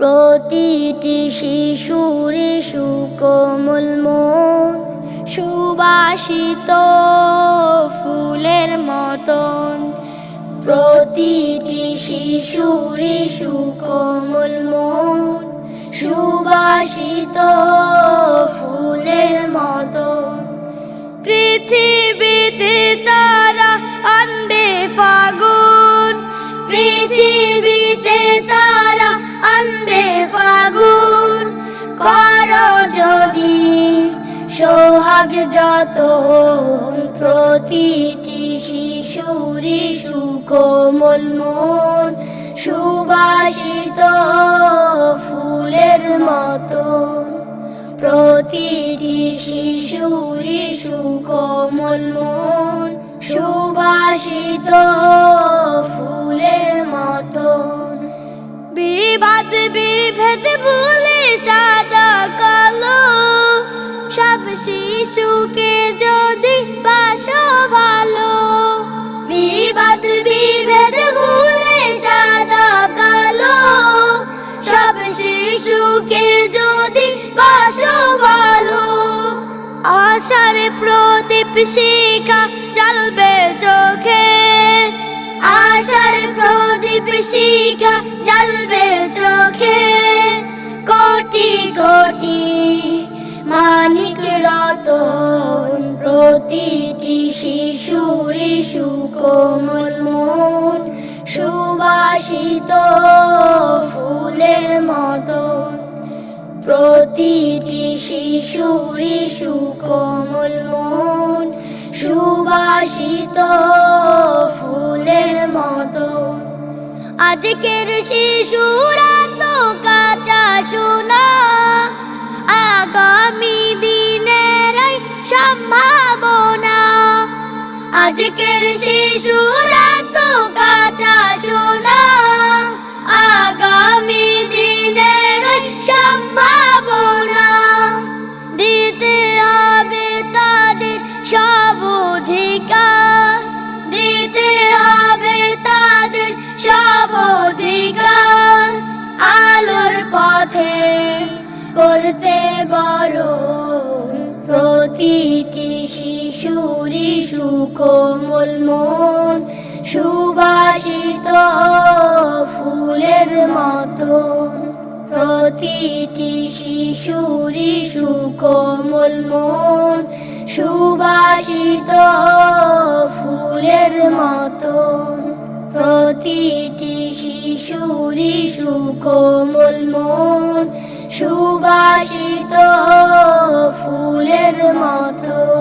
প্রতিটি শিশুরে সুকোমল মন সুবাসিত ফুলের মতন। প্রতিটি শিশুরে সুকোমল মন সুবাসিত সোহাগ যত প্রতিটি শিশুরি সুকোমল মন, সুবাসিত ফুলের মতন। প্রতিটি শিশুরি সুকোমল মন, সুবাসিত ফুলের মতন। বিবাদ বিভেদ ভুলে সাদা কালো শিশুকে যদি বাসো ভালো, বিবাদ, বিভেদ ভুলে সাদা কালো, সব শিশুকে যদি বাসো ভালো, আশার প্রদীপ শিখা জ্বলবে চোখে, আশার প্রদীপ শিখা জ্বলবে চোখে, কোটি কোটি মানিক প্রতিটি শিশুরি সুকোমল মন, সুবাসিত ফুলের মতন প্রতিটি শিশুরি সুকোমল মন, সুবাসিত ফুলের মতন আজকের শিশুরা আজকের শিশুরা তো কাঁচা শোনা আগামী দিনের সম্ভাবনা। দিতে হবে তাদের সব অধিকার। দিতে হবে তাদের সব অধিকার। আলোর পথে করতে প্রতিটি শিশুরি সুকোমল মন, সুবাসিত ফুলের মতন। প্রতিটি শিশুরি সুকোমল মন, সুবাসিত ফুলের মতন। প্রতিটি শিশুরি সুকোমল মন, সুবাসিত ফুলের মতো।